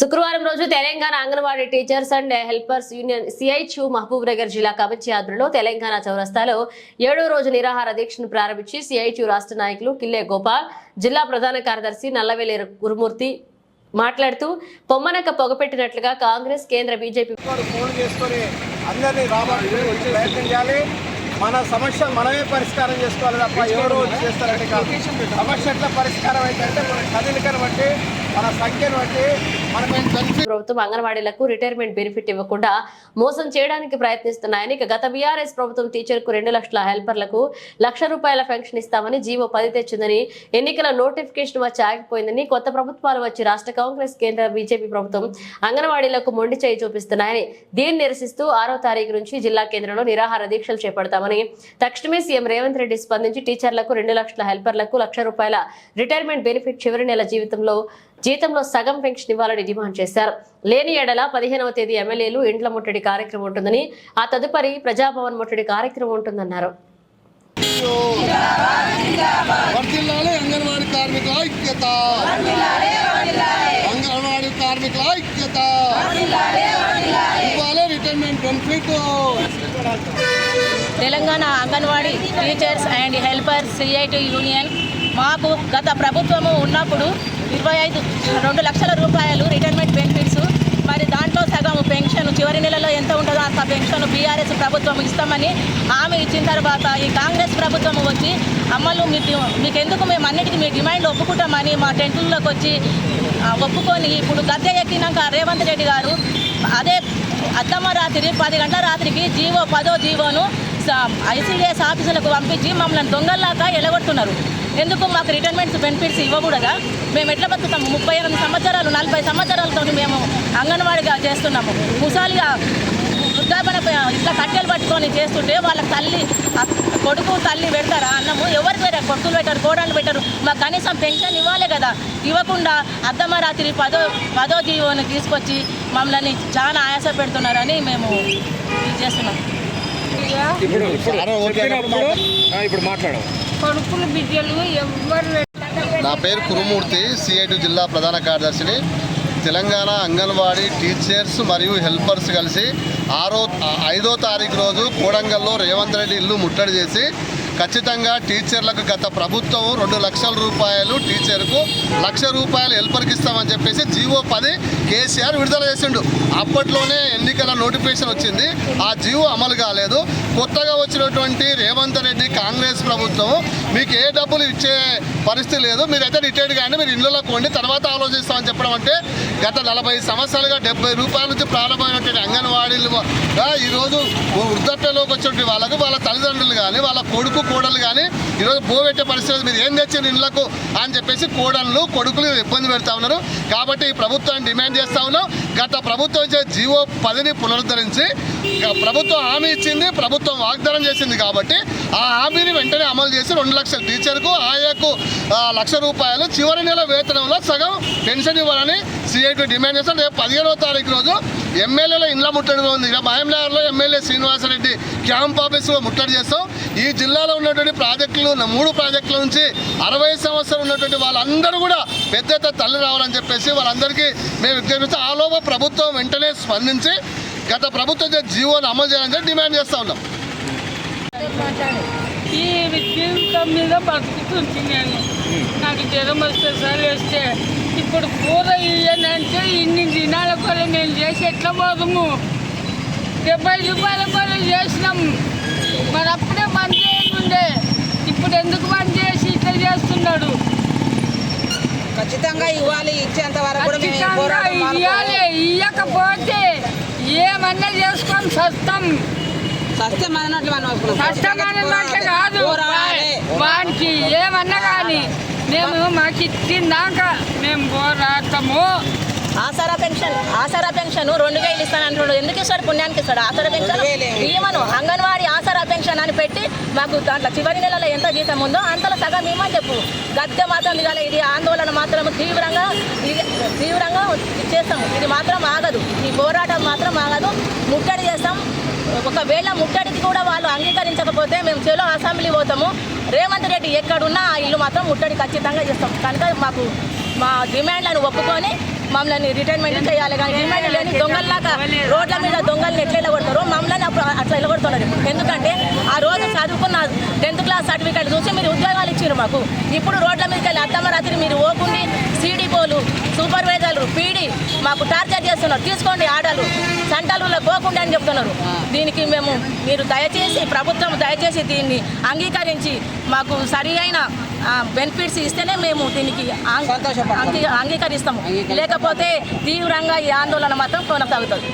శుక్రవారం రోజు Telangana anganwadi teachers and helpers union CITU Mahabubnagar జిల్లా కమిటీ ఆధ్వర్యంలో తెలంగాణ చౌరస్తాలో ఏడో రోజు నిరాహార దీక్షను ప్రారంభించి సిఐచు రాష్ట్ర నాయకులు కిల్లే గోపాల్ జిల్లా ప్రధాన కార్యదర్శి నల్లవేలి గురుమూర్తి మాట్లాడుతూ పొమ్మనక పొగపెట్టినట్లుగా కాంగ్రెస్ కేంద్ర బీజేపీ మన సమస్య మనమే పరిష్కారం చేసుకోవాలి తప్ప ఎవరో చేస్తారంటే కాదు. సమస్య ఎట్లా పరిష్కారం అయితే అంటే మన కదలికను బట్టి మన సంఖ్యను బట్టి ప్రభుత్వం అంగన్వాడీలకు రిటైర్మెంట్ బెనిఫిట్ ఇవ్వకుండా మోసం చేయడానికి ప్రయత్నిస్తున్నాయని ఇక గత బీఆర్ఎస్ ప్రభుత్వం టీచర్కు రెండు లక్షల హెల్పర్లకు లక్ష రూపాయల పెన్షన్ ఇస్తామని జీవో పది తెచ్చిందని ఎన్నికల నోటిఫికేషన్ వచ్చి ఆగిపోయిందని కొత్త ప్రభుత్వాలు వచ్చి రాష్ట్ర కాంగ్రెస్ కేంద్ర బీజేపీ ప్రభుత్వం అంగన్వాడీలకు మొండి చేయి చూపిస్తున్నాయని దీన్ని నిరసిస్తూ ఆరో తారీఖు నుంచి జిల్లా కేంద్రంలో నిరాహార దీక్షలు చేపడతామని తక్షణమే సీఎం రేవంత్ రెడ్డి స్పందించి టీచర్లకు రెండు లక్షల హెల్పర్లకు లక్ష రూపాయల రిటైర్మెంట్ బెనిఫిట్ చివరి నెల జీవితంలో జీతంలో సగం పెన్షన్ ఇవ్వాలని డిమాండ్ చేశారు. లేని ఎడల పదిహేనవ తేదీ ఎమ్మెల్యేలు ఇండ్ల ముట్టడి కార్యక్రమం ఉంటుందని ఆ తదుపరి ప్రజాభవన్ ముట్టడి కార్యక్రమం ఉంటుందన్నారు. అంగన్వాడీ కార్మికుల ఐక్యత. ఇవ్వాలి retirement benefit Telangana anganwadi teachers and helpers CITU union మాకు గత ప్రభుత్వము ఉన్నప్పుడు ఇరవై ఐదు రెండు లక్షల రూపాయలు రిటైర్మెంట్ బెనిఫిట్స్ మరి దాంట్లో సగం పెన్షన్ చివరి నెలలో ఎంత ఉంటుందో అంత పెన్షన్ బీఆర్ఎస్ ప్రభుత్వం ఇస్తామని హామీ ఇచ్చిన తర్వాత ఈ కాంగ్రెస్ ప్రభుత్వం వచ్చి అమ్మలు మీకు మీకు ఎందుకు మేము అన్నిటికీ మీ డిమాండ్ ఒప్పుకుంటామని మా టెంట్లలోకి వచ్చి ఒప్పుకొని ఇప్పుడు గద్దె ఎక్కినాక రేవంత్ రెడ్డి గారు అదే అద్దమ్మ రాత్రి పది గంటల రాత్రికి జీవో పదో జీవోను ఐసీఎస్ ఆఫీసులకు పంపించి మమ్మల్ని దొంగల్లాగా ఎలగొడుతున్నారు. ఎందుకు మాకు రిటైర్మెంట్స్ బెనిఫిట్స్ ఇవ్వకూడదా? మేము ఎట్లా బతుకుతాము ముప్పై ఎనిమిది సంవత్సరాలు నలభై సంవత్సరాలతో మేము అంగన్వాడిగా చేస్తున్నాము. ముసాలిగా వృద్ధాపన ఇట్లా కట్టెలు పట్టుకొని చేస్తుంటే వాళ్ళ తల్లి కొడుకు తల్లి పెడతారా అన్నము? ఎవరు పెట్టారు? కొడుకులు పెట్టారు కోడళ్ళు పెట్టారు. మాకు కనీసం పెన్షన్ ఇవ్వాలి కదా. ఇవ్వకుండా అర్ధమరాత్రి పదో పదో జీవోని తీసుకొచ్చి మమ్మల్ని చాలా ఆయాస పెడుతున్నారని మేము ఇది చేస్తున్నాం. ఇప్పుడు ఇప్పుడు కొడుకులు బిడ్డలు ఎవ్వరు నా పేరు కురుమూర్తి సిఐటి జిల్లా ప్రధాన కార్యదర్శిని. తెలంగాణ అంగన్వాడీ టీచర్స్ మరియు హెల్పర్స్ కలిసి ఆరో ఐదో తారీఖు రోజు కోడంగల్లో రేవంత్ రెడ్డి ఇల్లు ముట్టడి చేసి ఖచ్చితంగా టీచర్లకు గత ప్రభుత్వం రెండు లక్షల రూపాయలు టీచర్కు లక్ష రూపాయలు హెల్పర్కి ఇస్తామని చెప్పేసి జీవో పది కేసీఆర్ విడుదల చేసిండు. అప్పట్లోనే ఎన్నికల నోటిఫికేషన్ వచ్చింది. ఆ జీవో అమలు కాలేదు. కొత్తగా వచ్చినటువంటి రేవంత్ రెడ్డి కాంగ్రెస్ ప్రభుత్వం మీకు ఏ డబ్బులు ఇచ్చే పరిస్థితి లేదు. మీరైతే రిటైర్డ్ కానీ మీరు ఇళ్ళలో కొండి తర్వాత ఆలోచిస్తామని చెప్పడం అంటే గత నలభై సంవత్సరాలుగా డెబ్బై రూపాయల నుంచి ప్రారంభమైనటువంటి అంగన్వాడీలు ఈరోజు వృద్ధత్వంలోకి వచ్చినటువంటి వాళ్ళకు వాళ్ళ తల్లిదండ్రులు కానీ వాళ్ళ కొడుకు కోడలు కానీ ఈరోజు పోగొట్టే పరిస్థితి మీరు ఏం తెచ్చిన ఇళ్ళకు అని చెప్పేసి కోడళ్ళు కొడుకులు ఇబ్బంది పెడతా ఉన్నారు. కాబట్టి ఈ ప్రభుత్వాన్ని డిమాండ్ చేస్తా ఉన్నాం. గత ప్రభుత్వం ఇచ్చే జీవో పదిని పునరుద్ధరించి ప్రభుత్వం హామీ ఇచ్చింది ప్రభుత్వం వాగ్దానం చేసింది కాబట్టి ఆ హామీని వెంటనే అమలు చేసి రెండు లక్షలు టీచర్కు ఆయాకు లక్ష రూపాయలు చివరి నెల వేతనంలో సగం పెన్షన్ ఇవ్వాలని సిఐటి డిమాండ్ చేస్తాం. రేపు పదిహేడవ తారీఖు రోజు ఎమ్మెల్యేల ఇండ్ల ముట్టడి ఉంది. ఇక మహంనగర్లో ఎమ్మెల్యే శ్రీనివాసరెడ్డి క్యాంప్ ఆఫీస్లో ముట్టడి చేస్తాం. ఈ జిల్లాలో ఉన్నటువంటి ప్రాజెక్టులు ఉన్న మూడు ప్రాజెక్టుల నుంచి అరవై సంవత్సరాలు ఉన్నటువంటి వాళ్ళందరూ కూడా పెద్ద తల్లి రావాలని చెప్పేసి వాళ్ళందరికీ మేము విజ్ఞప్తిస్తాం ఆలోప ప్రభుత్వం వెంటనే స్పందించి గత ప్రభుత్వం చేసిన జీవోని అమలు చేయాలని డిమాండ్ చేస్తూ ఉన్నాం. ఈ జీవితం మీద బతుకుతుంది నేను. నాకు జ్వరం వస్తే సరి వస్తే ఇప్పుడు కూర ఇయ్యనంటే ఇన్ని దినాల కొల నేను చేసి ఎట్లా పోదుము? డెబ్బై రూపాయల కొల చేసినాం. మరి అప్పుడే బంద్ చేయకుండే ఇప్పుడు ఎందుకు బంద్ చేసి ఇట్లా చేస్తున్నాడు? ఖచ్చితంగా ఇవ్వాలి ఇచ్చేంత వరకు ఇయ్యాలి ఇయ్యకపోతే ఏమన్నా చేసుకొని సస్తాం కాదు. పోరాడాలి. వానికి ఏమన్నా కానీ మేము మాకు ఇచ్చిందాక మేము పోరాడతాము. ఆసరా పెన్షన్ ఆసరా పెన్షన్ రెండు వేలు ఇస్తాను అంటున్నాడు ఎందుకు ఇస్తాడు? పుణ్యానికి ఇస్తాడు? ఆసరా పెన్షన్? అంగన్వాడీ ఆసరా పెన్షన్ అని పెట్టి మాకు దాంట్లో చివరి నెలలో ఎంత జీతం ఉందో అంతలో సగం ఇవ్వమని చెప్పు. గద్దె మాత్రం ఇవాళ ఇది ఆందోళన మాత్రం తీవ్రంగా ఇది తీవ్రంగా చేస్తాము. ఇది మాత్రం ఆగదు. ఈ పోరాటం మాత్రం ఆగదు. ముట్టడి చేస్తాం. ఒకవేళ ముట్టడికి కూడా వాళ్ళు అంగీకరించకపోతే మేము చెలో అసెంబ్లీ పోతాము. రేవంత్ రెడ్డి ఎక్కడున్నా ఆ ఇల్లు మాత్రం ముట్టడి ఖచ్చితంగా చేస్తాం. కనుక మాకు మా డిమాండ్లను ఒప్పుకొని మమ్మల్ని రిటైర్మెంట్ చేయాలి. కానీ డిమాండ్ లేని దొంగల్లాగా రోడ్ల మీద దొంగల్ని ఎట్లా వెళ్ళగొడతారో మమ్మల్ని అప్పుడు అట్లా వెళ్ళగొడుతున్నారు ఎందుకంటే ఆ రోజు చదువుకున్న టెన్త్ క్లాస్ సర్టిఫికేట్ చూసి మీరు ఉద్యోగాలు ఇచ్చారు మాకు. ఇప్పుడు రోడ్ల మీదకి వెళ్ళి అర్ధమరాత్రి మీరు ఓకుండి సీడీ పోలు సూపర్వైజర్లు పీడీ మాకు టార్చర్ చేస్తున్నారు. తీసుకోండి ఆడలు సంటాలలో పోకుండా అని చెప్తున్నారు. దీనికి మేము మీరు దయచేసి ప్రభుత్వం దయచేసి దీన్ని అంగీకరించి మాకు సరి అయిన బెనిఫిట్స్ ఇస్తేనే మేము దీనికి అంగీకరిస్తాము. లేకపోతే తీవ్రంగా ఈ ఆందోళన మాత్రం కొనసాగుతుంది.